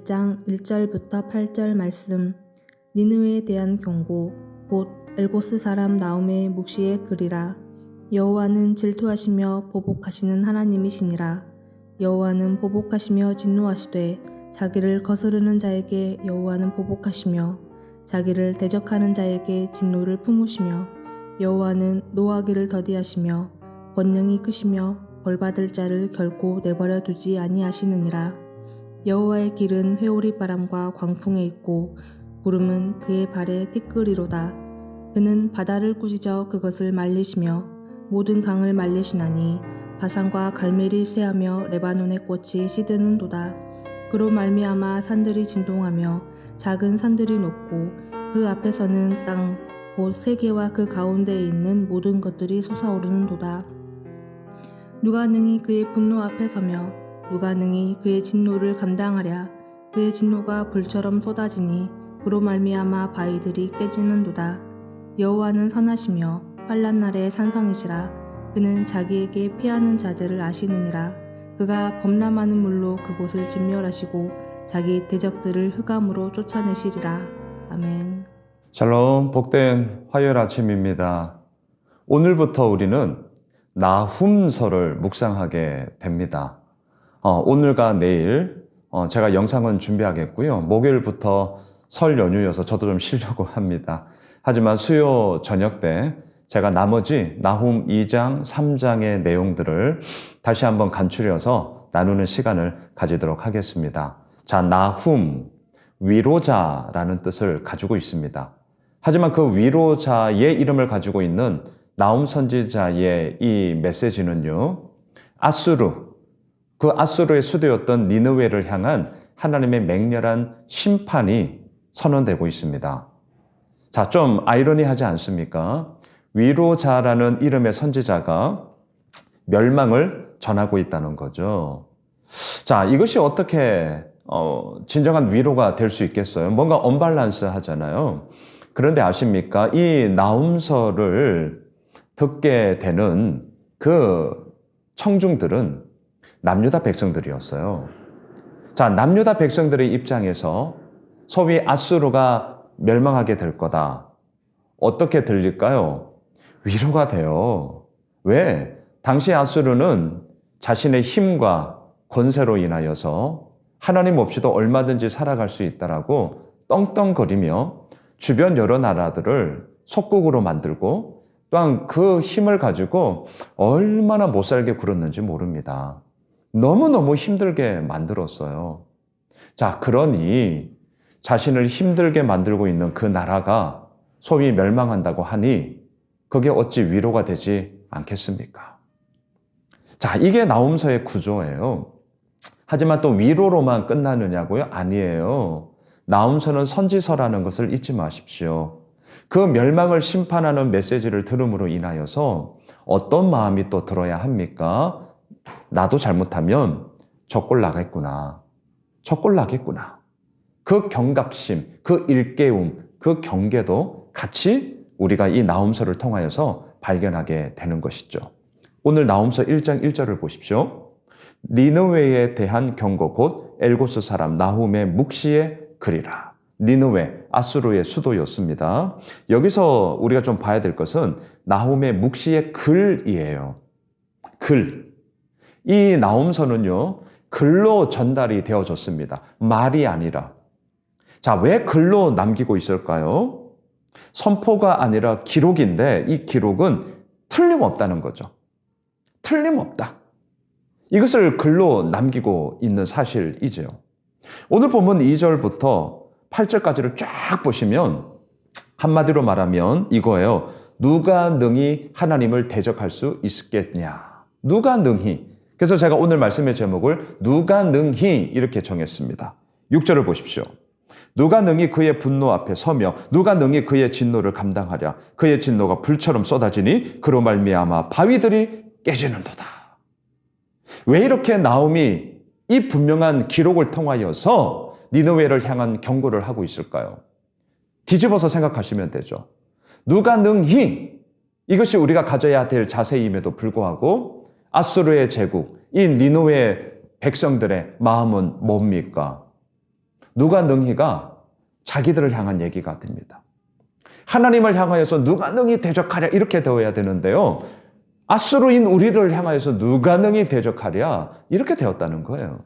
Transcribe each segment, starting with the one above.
나움 1장 1절부터 8절 말씀. 니느웨에 대한 경고. 곧 엘고스 사람 나움의 묵시에 그리라. 여호와는 질투하시며 보복하시는 하나님이시니라. 여호와는 보복하시며 진노하시되 자기를 거스르는 자에게 여호와는 보복하시며 자기를 대적하는 자에게 진노를 품으시며 여호와는 노하기를 더디하시며 권능이 크시며 벌받을 자를 결코 내버려 두지 아니하시느니라 여호와의 길은 회오리 바람과 광풍에 있고 구름은 그의 발에 티끌이로다. 그는 바다를 꾸짖어 그것을 말리시며 모든 강을 말리시나니 바산과 갈멜이 쇠하며 레바논의 꽃이 시드는도다. 그로 말미암아 산들이 진동하며 작은 산들이 녹고 그 앞에서는 땅 곧 세계와 그 가운데에 있는 모든 것들이 솟아오르는도다. 누가 능히 그의 분노 앞에 서며 누가 능히 그의 진노를 감당하랴. 그의 진노가 불처럼 쏟아지니 그로 말미암아 바위들이 깨지는도다. 여호와는 선하시며 환란 날에 산성이시라. 그는 자기에게 피하는 자들을 아시느니라. 그가 범람하는 물로 그곳을 진멸하시고 자기 대적들을 흑암으로 쫓아내시리라. 아멘. 샬롬, 복된 화요일 아침입니다. 오늘부터 우리는 나훔서를 묵상하게 됩니다. 어, 오늘과 내일 어, 제가 영상은 준비하겠고요. 목요일부터 설 연휴여서 저도 좀 쉬려고 합니다. 하지만 수요 저녁 때 제가 나머지 나훔 2장, 3장의 내용들을 다시 한번 간추려서 나누는 시간을 가지도록 하겠습니다. 자, 나훔, 위로자라는 뜻을 가지고 있습니다. 하지만 그 위로자의 이름을 가지고 있는 나움 선지자의 이 메시지는요, 아수르, 그 아수르의 수도였던 니느웨를 향한 하나님의 맹렬한 심판이 선언되고 있습니다. 자, 좀 아이러니하지 않습니까? 위로자라는 이름의 선지자가 멸망을 전하고 있다는 거죠. 자, 이것이 어떻게 어, 진정한 위로가 될 수 있겠어요? 뭔가 언밸런스 하잖아요. 그런데 아십니까? 이 나움서를 듣게 되는 그 청중들은 남유다 백성들이었어요. 자, 남유다 백성들의 입장에서 소위 아수르가 멸망하게 될 거다. 어떻게 들릴까요? 위로가 돼요. 왜? 당시 아수르는 자신의 힘과 권세로 인하여서 하나님 없이도 얼마든지 살아갈 수 있다라고 떵떵거리며 주변 여러 나라들을 속국으로 만들고 또한 그 힘을 가지고 얼마나 못 살게 굴었는지 모릅니다. 너무너무 힘들게 만들었어요. 자, 그러니 자신을 힘들게 만들고 있는 그 나라가 소위 멸망한다고 하니 그게 어찌 위로가 되지 않겠습니까? 자, 이게 나움서의 구조예요. 하지만 또 위로로만 끝나느냐고요? 아니에요. 나움서는 선지서라는 것을 잊지 마십시오. 그 멸망을 심판하는 메시지를 들음으로 인하여서 어떤 마음이 또 들어야 합니까? 나도 잘못하면 저꼴 나겠구나. 저꼴 나겠구나. 그 경각심, 그 일깨움, 그 경계도 같이 우리가 이 나움서를 통하여서 발견하게 되는 것이죠. 오늘 나움서 1장 1절을 보십시오. 니느웨에 대한 경고 곧 엘고스 사람 나훔의 묵시에 그리라. 니느웨 아수르의 수도였습니다. 여기서 우리가 좀 봐야 될 것은 나훔의 묵시의 글이에요. 글. 이 나움서는요. 글로 전달이 되어졌습니다. 말이 아니라. 자, 왜 글로 남기고 있을까요? 선포가 아니라 기록인데 이 기록은 틀림없다는 거죠. 틀림없다. 이것을 글로 남기고 있는 사실이죠. 오늘 본문 2절부터 8절까지를 쫙 보시면 한마디로 말하면 이거예요. 누가 능히 하나님을 대적할 수 있겠냐? 누가 능히? 그래서 제가 오늘 말씀의 제목을 누가 능히 이렇게 정했습니다. 6절을 보십시오. 누가 능히 그의 분노 앞에 서며 누가 능히 그의 진노를 감당하랴 그의 진노가 불처럼 쏟아지니 그로 말미암아 바위들이 깨지는도다. 왜 이렇게 나움이 이 분명한 기록을 통하여서 니느웨를 향한 경고를 하고 있을까요? 뒤집어서 생각하시면 되죠. 누가 능히 이것이 우리가 가져야 될 자세임에도 불구하고 아수르의 제국, 이 니느웨 백성들의 마음은 뭡니까? 누가 능히가 자기들을 향한 얘기가 됩니다. 하나님을 향하여서 누가 능히 대적하랴 이렇게 되어야 되는데요. 아수르인 우리를 향하여서 누가 능히 대적하랴 이렇게 되었다는 거예요.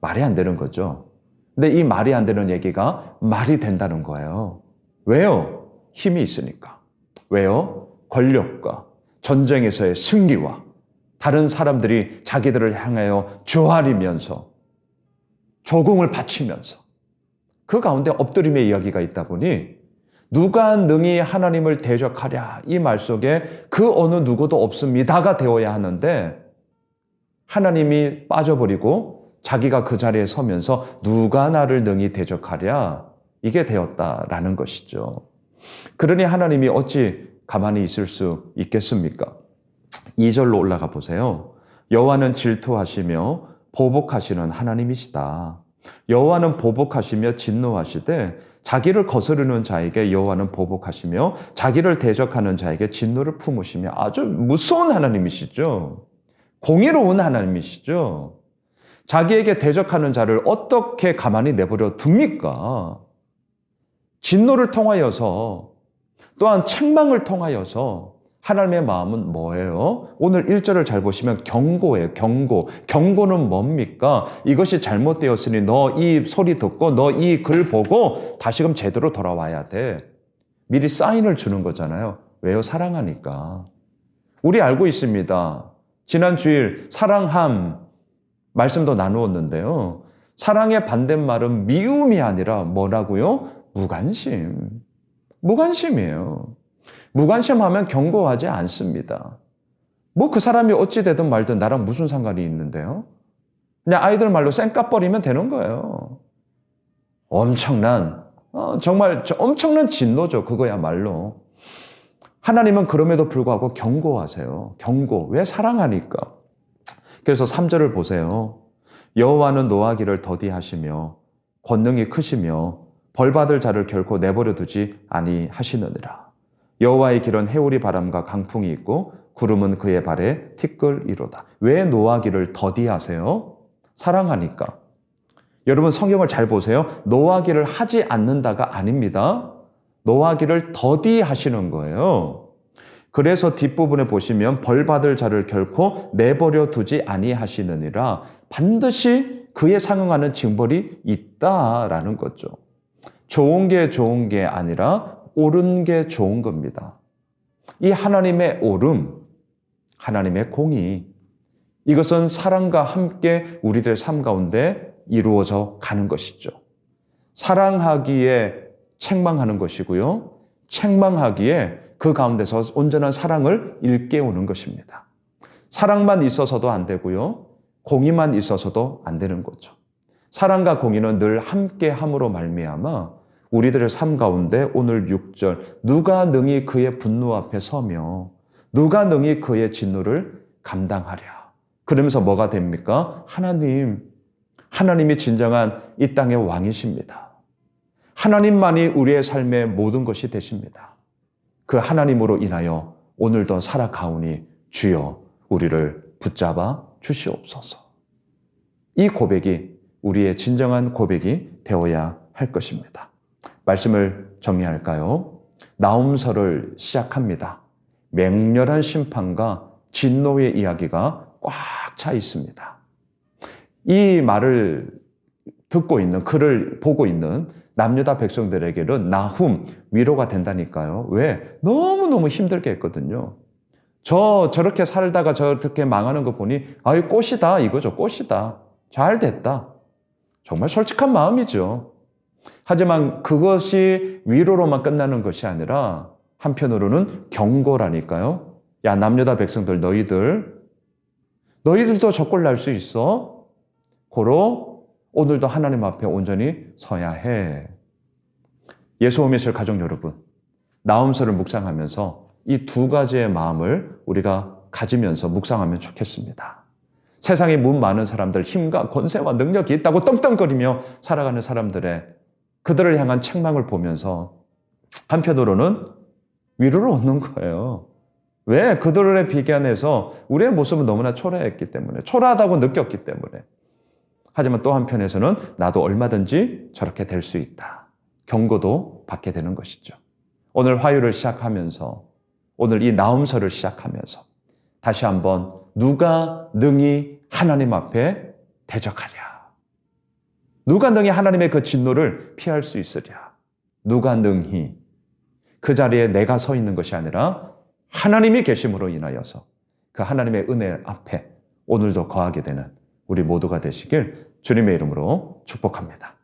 말이 안 되는 거죠. 근데 이 말이 안 되는 얘기가 말이 된다는 거예요. 왜요? 힘이 있으니까. 왜요? 권력과 전쟁에서의 승리와 다른 사람들이 자기들을 향하여 조아리면서 조공을 바치면서 그 가운데 엎드림의 이야기가 있다 보니 누가 능히 하나님을 대적하랴 이 말 속에 그 어느 누구도 없습니다가 되어야 하는데 하나님이 빠져버리고 자기가 그 자리에 서면서 누가 나를 능히 대적하랴 이게 되었다라는 것이죠. 그러니 하나님이 어찌 가만히 있을 수 있겠습니까? 2절로 올라가 보세요. 여호와는 질투하시며 보복하시는 하나님이시다. 여호와는 보복하시며 진노하시되 자기를 거스르는 자에게 여호와는 보복하시며 자기를 대적하는 자에게 진노를 품으시며 아주 무서운 하나님이시죠. 공의로운 하나님이시죠. 자기에게 대적하는 자를 어떻게 가만히 내버려 둡니까? 진노를 통하여서 또한 책망을 통하여서 하나님의 마음은 뭐예요? 오늘 1절을 잘 보시면 경고예요. 경고. 경고는 뭡니까? 이것이 잘못되었으니 너 이 소리 듣고 너 이 글 보고 다시금 제대로 돌아와야 돼. 미리 사인을 주는 거잖아요. 왜요? 사랑하니까. 우리 알고 있습니다. 지난 주일 사랑함 말씀도 나누었는데요. 사랑의 반대말은 미움이 아니라 뭐라고요? 무관심. 무관심이에요. 무관심하면 경고하지 않습니다. 뭐 그 사람이 어찌되든 말든 나랑 무슨 상관이 있는데요? 그냥 아이들 말로 쌩까 버리면 되는 거예요. 엄청난, 어, 정말 엄청난 진노죠. 그거야말로. 하나님은 그럼에도 불구하고 경고하세요. 경고. 왜 사랑하니까. 그래서 3절을 보세요. 여호와는 노하기를 더디하시며 권능이 크시며 벌받을 자를 결코 내버려 두지 아니하시느니라. 여호와의 길은 해오리 바람과 강풍이 있고 구름은 그의 발에 티끌이로다. 왜 노하기를 더디하세요? 사랑하니까. 여러분 성경을 잘 보세요. 노하기를 하지 않는다가 아닙니다. 노하기를 더디하시는 거예요. 그래서 뒷부분에 보시면 벌 받을 자를 결코 내버려 두지 아니하시느니라 반드시 그에 상응하는 징벌이 있다라는 거죠. 좋은 게 좋은 게 아니라 옳은 게 좋은 겁니다. 이 하나님의 옳음, 하나님의 공의, 이것은 사랑과 함께 우리들 삶 가운데 이루어져 가는 것이죠. 사랑하기에 책망하는 것이고요. 책망하기에 그 가운데서 온전한 사랑을 일깨우는 것입니다. 사랑만 있어서도 안 되고요. 공의만 있어서도 안 되는 거죠. 사랑과 공의는 늘 함께 함으로 말미암아 우리들의 삶 가운데 오늘 6절 누가 능히 그의 분노 앞에 서며 누가 능히 그의 진노를 감당하랴. 그러면서 뭐가 됩니까? 하나님 하나님이 진정한 이 땅의 왕이십니다. 하나님만이 우리의 삶의 모든 것이 되십니다. 그 하나님으로 인하여 오늘도 살아가오니 주여 우리를 붙잡아 주시옵소서. 이 고백이 우리의 진정한 고백이 되어야 할 것입니다. 말씀을 정리할까요? 나움서를 시작합니다. 맹렬한 심판과 진노의 이야기가 꽉 차 있습니다. 이 말을 듣고 있는, 글을 보고 있는 남유다 백성들에게는 나훔, 위로가 된다니까요. 왜? 너무너무 힘들게 했거든요. 저, 저렇게 살다가 저렇게 망하는 거 보니, 아유, 꽃이다. 이거죠. 꽃이다. 잘 됐다. 정말 솔직한 마음이죠. 하지만 그것이 위로로만 끝나는 것이 아니라 한편으로는 경고라니까요. 야, 남유다 백성들, 너희들, 너희들도 적골 날 수 있어. 고로 오늘도 하나님 앞에 온전히 서야 해. 예수 오미실 가족 여러분, 나움서를 묵상하면서 이 두 가지의 마음을 우리가 가지면서 묵상하면 좋겠습니다. 세상에 문 많은 사람들, 힘과 권세와 능력이 있다고 떵떵거리며 살아가는 사람들의 그들을 향한 책망을 보면서 한편으로는 위로를 얻는 거예요. 왜? 그들의 비견에서 우리의 모습은 너무나 초라했기 때문에, 초라하다고 느꼈기 때문에. 하지만 또 한편에서는 나도 얼마든지 저렇게 될 수 있다. 경고도 받게 되는 것이죠. 오늘 화요를 시작하면서, 오늘 이 나음서를 시작하면서, 다시 한번 누가 능히 하나님 앞에 대적하랴. 누가 능히 하나님의 그 진노를 피할 수 있으랴. 누가 능히 그 자리에 내가 서 있는 것이 아니라 하나님이 계심으로 인하여서 그 하나님의 은혜 앞에 오늘도 거하게 되는 우리 모두가 되시길 주님의 이름으로 축복합니다.